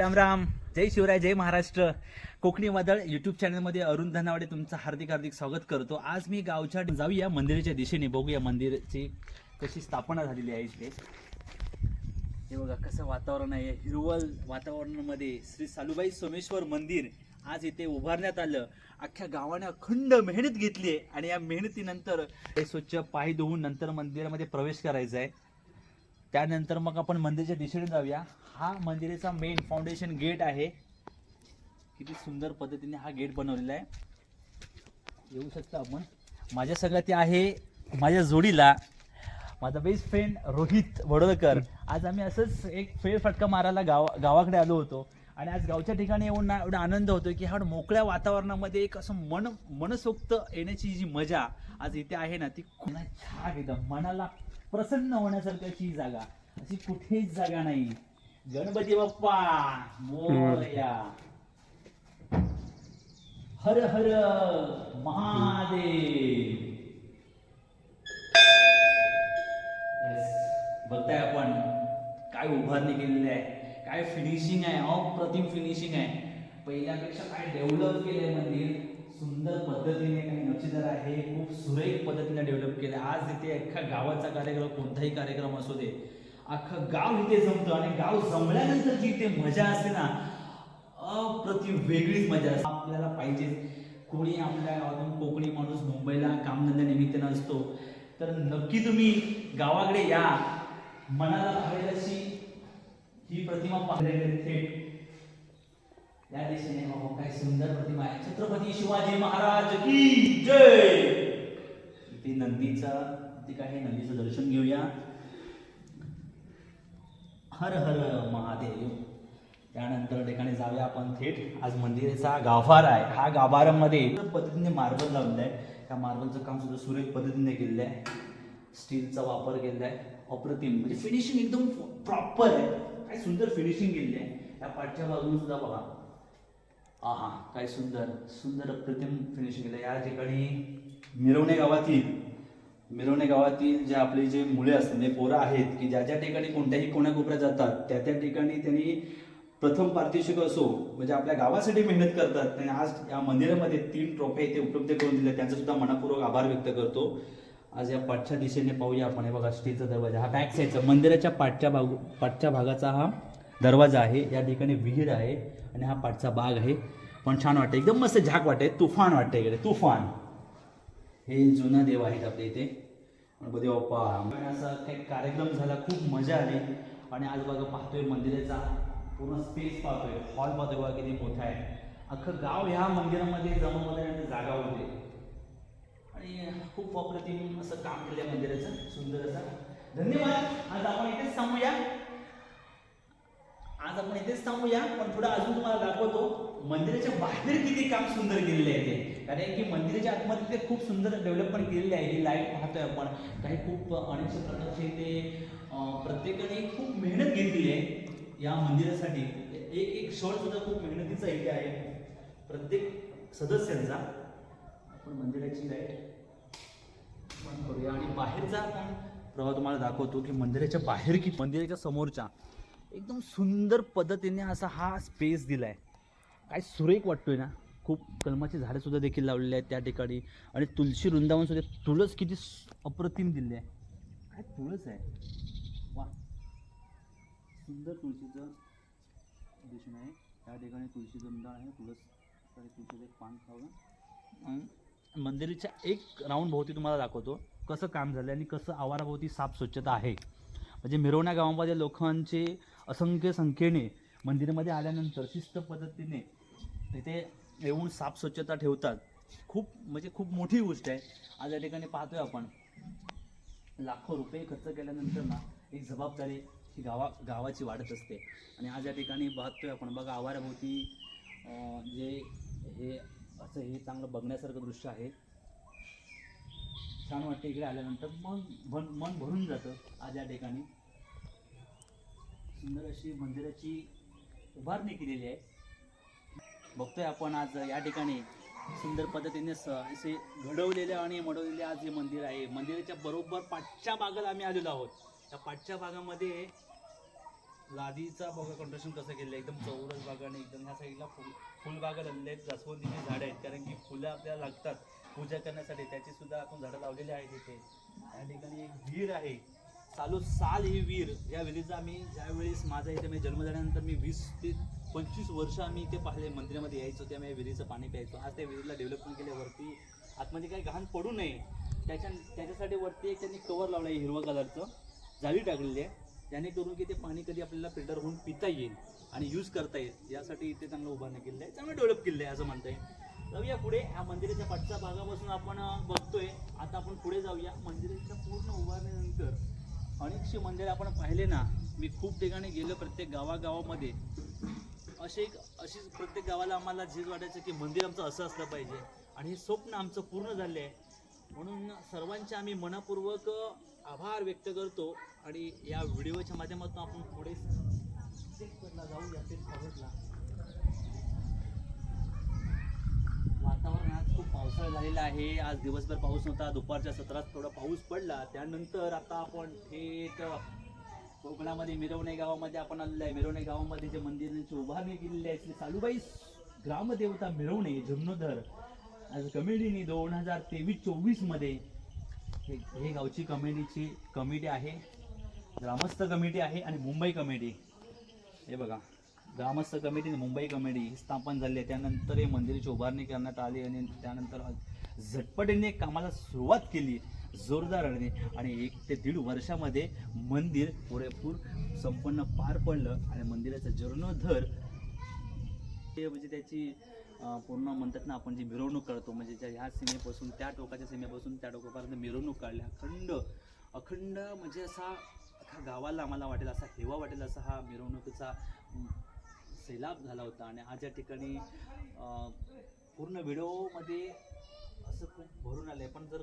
राम राम. जय शिवराय जय महाराष्ट्र. कोकणी वादळ युट्यूब चॅनलमध्ये अरुण धनावडे तुमचं हार्दिक हार्दिक स्वागत करतो. आज मी गावच्या जाऊया मंदिराच्या दिशेने. बघूया मंदिराची कशी स्थापना झालेली आहे इथे. हे बघा कसं वातावरण आहे. हिरवल वातावरणामध्ये श्री सालुबाई सोमेश्वर मंदिर आज इथे उभारण्यात आलं. अख्ख्या गावाने अखंड मेहनत घेतली आहे. आणि या मेहनतीनंतर हे स्वच्छ पाय धुवून नंतर मंदिरामध्ये प्रवेश करायचा आहे. त्यानंतर मग आपण मंदिराच्या दिशेने जाऊया. हा मंदिराचा मेन फाउंडेशन गेट आहे. किती सुंदर पद्धतीने हा गेट बनवलेला आहे. येऊ शकता आपण. माझ्या सगळ्यात ते आहे माझ्या जोडीला माझा बेस्ट फ्रेंड रोहित वडोदकर आज आम्ही असंच एक फेरफटका मारायला गाव गावाकडे आलो होतो. आणि आज गावच्या ठिकाणी येऊन ना एवढा आनंद होतो की हा मोकळ्या वातावरणामध्ये एक असं मन मनसोक्त येण्याची जी मजा आज इथे आहे ना ती खूप छान एकदम. मनाला प्रसन्न होण्यासारख्याची जागा. अशी कुठेच जागा नाही. गणपती बाप्पा मोरया. हर हर महादेव. बघताय आपण काय उभारणी केलेली आहे. काय फिनिशिंग आहे अप्रतिम फिनिशिंग आहे. पहिल्यापेक्षा काय डेव्हलप केलंय मंदिर सुंदर पद्धतीने काही नक्षीदार आहे खूप सुरेख पद्धतीने डेव्हलप केलं आज इथे अख्खा गावाचा कार्यक्रम कोणताही कार्यक्रम असू दे अख्खं गाव इथे जमतं आणि गाव जमल्यानंतर जी इथे मजा असते ना अप्रतिम वेगळीच मजा असते. आपल्याला पाहिजे. कोणी आपल्या गावातून कोकणी माणूस मुंबईला कामधंद्यानिमित्तानं असतो तर नक्की तुम्ही गावाकडे या. मनाला हवेल अशी ही प्रतिमा पाहिलेली थेट. या दिशेने हो काय सुंदर प्रतिमा आहे. छत्रपती शिवाजी महाराज की जय! इथे नंदीचा इथे काय आहे नंदीचं दर्शन घेऊया. हर हर महादेव. त्यानंतर ठिकाणी जाऊया आपण थेट. आज मंदिराचा गाभार आहे. हा गाभारामध्ये पद्धतीने मार्बल लावलेला आहे. त्या मार्बलचं काम सुद्धा सुरेख पद्धतीने केलेलं आहे. स्टीलचा वापर केलेला आहे. अप्रतिम. म्हणजे फिनिशिंग एकदम प्रॉपर आहे. काय सुंदर फिनिशिंग केली आहे. या पाठच्या बाजूने सुद्धा बघा. आहा काय सुंदर सुंदर अप्रतिम फिनिशिंग केलं. या ठिकाणी मिरवणे गावातील मिरवणे गावातील जे आपले जे मुले असतात म्हणजे पोरं आहेत की ज्या ज्या ठिकाणी कोणत्याही कोण्याकोपऱ्यात जातात त्या त्या ठिकाणी त्यांनी प्रथम पारितोषिक असो म्हणजे आपल्या गावासाठी मेहनत करतात. आणि आज या मंदिरामध्ये तीन ट्रॉफ्या इथे उपलब्ध करून दिल्या. त्यांचा सुद्धा मनापूर्वक आभार व्यक्त करतो. आज या पाठच्या दिशेने पाहूया आपण. हे बघा स्टीलचा दरवाजा. हा बॅक साईडचा मंदिराच्या पाठच्या भाग पाठच्या भागाचा हा दरवाजा आहे. या ठिकाणी विहीर आहे आणि हा पाठचा बाग आहे. पण छान वाटतं एकदम मस्त झाक वाटते तुफान वाटते इकडे. तुफान. हे जुना देव आहेत आपल्या इथे. गणपती बाप्पा. असा काही कार्यक्रम झाला खूप मजा आली. आणि आज बघा पाहतोय मंदिराचा पूर्ण स्पेस पाहतोय. हॉल पाहतोय बघा किती मोठा आहे. अख्खं गाव ह्या मंदिरामध्ये जमवण्याची जागा होते. आणि खूप अप्रतिम असं काम केलं मंदिराचं सुंदर असं. धन्यवाद. आज आपण इथेच थांबूया. आज आपण इथेच थांबूया पण थोडं अजून तुम्हाला दाखवतो मंदिराच्या बाहेर किती काम सुंदर केलेले आहे ते. कारण की मंदिराच्या आतमध्ये ते खूप सुंदर डेव्हलपमेंट केलेली आहे. ही लाइट पाहतोय आपण. काही खूप अनेक प्रकारचे ते प्रत्येकाने खूप मेहनत घेतली आहे या मंदिरासाठी. एक एक शॉट सुद्धा खूप मेहनतीचा इथे आहे. प्रत्येक सदस्यांचा. आपण मंदिराची लाइट बंद करूया. आणि बाहेरचा आपण प्रवाह तुम्हाला दाखवतो की मंदिराच्या बाहेर की मंदिराच्या समोरच्या एकदम सुंदर पद्धतीने असा हा स्पेस दिला आहे काय सुरेख वाटतोय ना? खूप कलमाची झाडंसुद्धा देखील लावलेली आहेत त्या ठिकाणी. आणि तुळशी वृंदावनसुद्धा तुळस किती अप्रतिम दिली आहे काय तुळस आहे? वा. सुंदर तुळशीचं दिसून आहे. त्या ठिकाणी तुळशी वृंदावन आहे. तुळस तुळशीचं एक पान खावं. आणि मंदिराच्या एक राऊंड भोवती तुम्हाला दाखवतो कसं काम झालं आणि कसं आवाराभोवती साफ स्वच्छता आहे. म्हणजे मिरवण्या गावामध्ये लोकांचे असंख्य संख्येने मंदिरामध्ये आल्यानंतर शिस्त पद्धतीने तिथे येऊन साफ स्वच्छता ठेवतात. खूप म्हणजे खूप मोठी गोष्ट आहे. आज या ठिकाणी पाहतोय आपण. लाखो रुपये खर्च केल्यानंतर ना एक जबाबदारी ही गावा गावाची वाढत असते. आणि आज या ठिकाणी पाहतोय आपण. बघा आवाराभोवती जे हे असं हे चांगलं बघण्यासारखं दृश्य आहे. छान वाटते इकडे आल्यानंतर. मन मन मन भरून जातं आज या ठिकाणी. सुंदर अशी मंदिराची उभारणी केलेली आहे. बघतोय आपण आज या ठिकाणी सुंदर पद्धतीने स असे घडवलेले आणि मडवलेले आज हे मंदिर आहे. मंदिराच्या बरोबर पाठच्या भागात आम्ही आलेलो आहोत. त्या पाठच्या भागामध्ये लादीचा बघा कंट्रक्शन कसं केलं आहे एकदम चौरस बागाने एकदम ह्या साईडला फुल फुलबागा लागले आहेत जास्वंदीची झाडं आहेत. कारण की फुलं आपल्याला लागतात. पूजा करण्यासाठी. त्याची सुद्धा आपण झाडं लावलेली आहेत इथे. या ठिकाणी एक विहीर आहे. चालू साल ही विहीर या विहिरीचा आम्ही ज्यावेळेस माझा इथे मी जन्म झाल्यानंतर मी वीस ते पंचवीस वर्ष आम्ही इथे पाहिले. मंदिरामध्ये यायचो त्यामुळे विहिरीचं पाणी प्यायचो. आज त्या विहिरीला डेव्हलपमेंट केल्यावरती आतमध्ये काही घाण पडू नये. त्याच्या त्याच्यासाठी वरती एक त्यांनी कवर लावलं आहे हिरवा कलरचं जाळी टाकलेली आहे. जेणेकरून की ते पाणी कधी आपल्याला फिल्टर होऊन पिता येईल आणि यूज करता येईल यासाठी इथे चांगलं उभारणं केलेलं आहे चांगलं डेव्हलप केलेलं आहे असं म्हणता येईल. जाऊया पुढे. या मंदिराच्या पाठच्या भागापासून आपण बघतोय. आता आपण पुढे जाऊया. मंदिराच्या पूर्ण उभारण्यानंतर अनेकशी मंदिर आपण पाहिले ना मी खूप ठिकाणी गेलो प्रत्येक गावागावामध्ये. असे एक अशी प्रत्येक गावाला आम्हाला झीज वाटायचं की मंदिर आमचं असं असलं पाहिजे. आणि हे स्वप्न आमचं पूर्ण झाले आहे म्हणून सर्वांचे आम्ही मनपूर्वक आभार व्यक्त करतो आणि या व्हिडिओच्या माध्यमातून आपण पुढे जाऊया वातावरण आज खूप पावसाळा झालेला आहे. आज दिवसभर पाऊस नव्हता. दुपारच्या सत्रात थोडा पाऊस पडला. त्यानंतर आता आपण थेट कोकणामध्ये मिरवणे गावामध्ये आपण आलेलो आहे. मिरवणे गावामध्ये जे मंदिरांची उभारणी केलेली आहे श्री सालूबाई ग्रामदेवता मिरवणे जुन्नोधर आज कमिटीने दोन हजार तेवीस चोवीसमध्ये हे हे गावची कमिटीची कमिटी आहे. ग्रामस्थ कमिटी आहे आणि मुंबई कमिटी हे बघा ग्रामस्थ कमिटी आणि मुंबई कमिटी ही स्थापन झाली आहे. त्यानंतर हे मंदिराची उभारणी करण्यात आली आणि त्यानंतर झटपटीने कामाला सुरुवात केली जोरदारने आणि एक ते दीड वर्षामध्ये मंदिर पुरेपूर संपन्न पार पडलं आणि मंदिराचा जीर्णोद्धर ते म्हणजे त्याची पूर्ण म्हणतात ना आपण जी मिरवणूक करतो म्हणजे ज्या ह्या सीमेपासून त्या टोकाच्या सीमेपासून त्या टोकापर्यंत मिरवणूक काढली. अखंड अखंड म्हणजे असा अख्खा गावाला आम्हाला वाटेल असा हेवा वाटेल असा हा मिरवणुकीचा सैलाब झाला होता. आणि आज या ठिकाणी पूर्ण व्हिडिओमध्ये असं खूप भरून आलं आहे पण जर